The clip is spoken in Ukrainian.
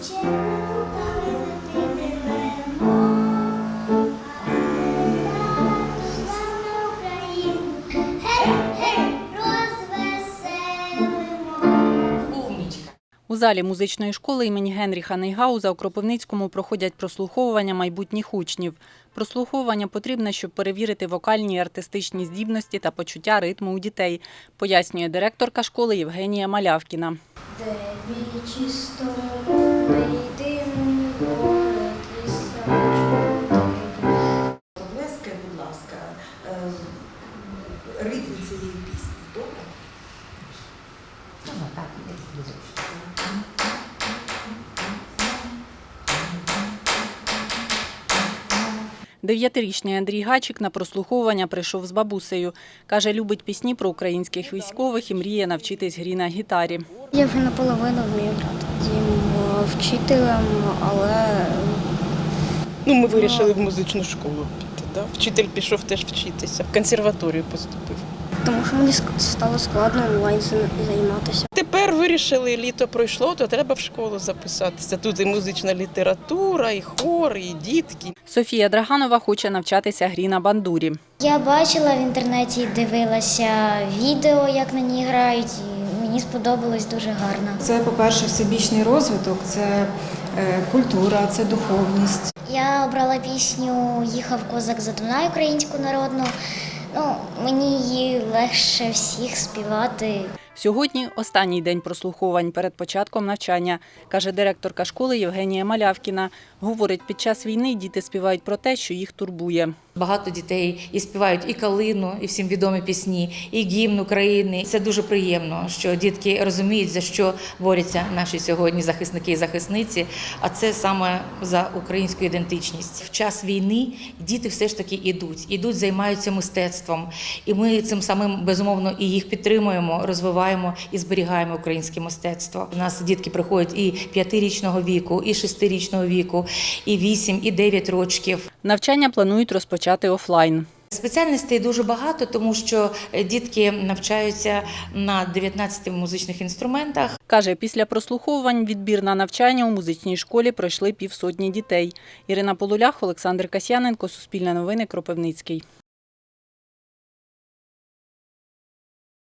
У залі музичної школи імені Генріха Нейгауза у Кропивницькому проходять прослуховування майбутніх учнів. Прослуховування потрібне, щоб перевірити вокальні і артистичні здібності та почуття ритму у дітей, пояснює директорка школи Євгенія Малявкіна. Де город лісочок. Облески, будь ласка, е, ритм цієї пісні. Добре? Дев'ятирічний Андрій Гачик на прослуховування прийшов з бабусею. Каже, любить пісні про українських військових і мріє навчитись грі на гітарі. Я вже наполовину вмію грати. Е, вчителем, але Ну, ми вирішили в музичну школу піти. Да? Вчитель пішов теж вчитися, в консерваторію поступив. тому що мені стало складно онлайн займатися. Тепер вирішили, літо пройшло, то треба в школу записатися. Тут і музична література, і хор, і дітки. Софія Драганова хоче навчатися грі на бандурі. Я бачила в інтернеті, дивилася відео, як на ній грають, і мені сподобалось дуже гарно. Це, по-перше, всебічний розвиток, це е, культура, це духовність. Я обрала пісню Їхав козак за Дунай українську народну. Ну, мені її легше всіх співати. Сьогодні останній день прослуховувань перед початком навчання, каже директорка школи Євгенія Малявкіна. Говорить, під час війни діти співають про те, що їх турбує. Багато дітей і співають і калину, і всім відомі пісні, і гімн України. Це дуже приємно, що дітки розуміють, за що борються наші сьогодні захисники і захисниці. А це саме за українську ідентичність. В час війни діти все ж таки ідуть, ідуть, займаються мистецтвом. І ми цим самим безумовно і їх підтримуємо, розвиваємо і зберігаємо українське мистецтво. У нас дітки приходять і п'ятирічного віку, і шестирічного віку, і вісім, і дев'ять років. Навчання планують розпочати офлайн. Спеціальностей дуже багато, тому що дітки навчаються на 19 музичних інструментах. Каже, після прослуховувань відбір на навчання у музичній школі пройшли півсотні дітей. Ірина Полулях, Олександр Касьяненко, Суспільне новини, Кропивницький.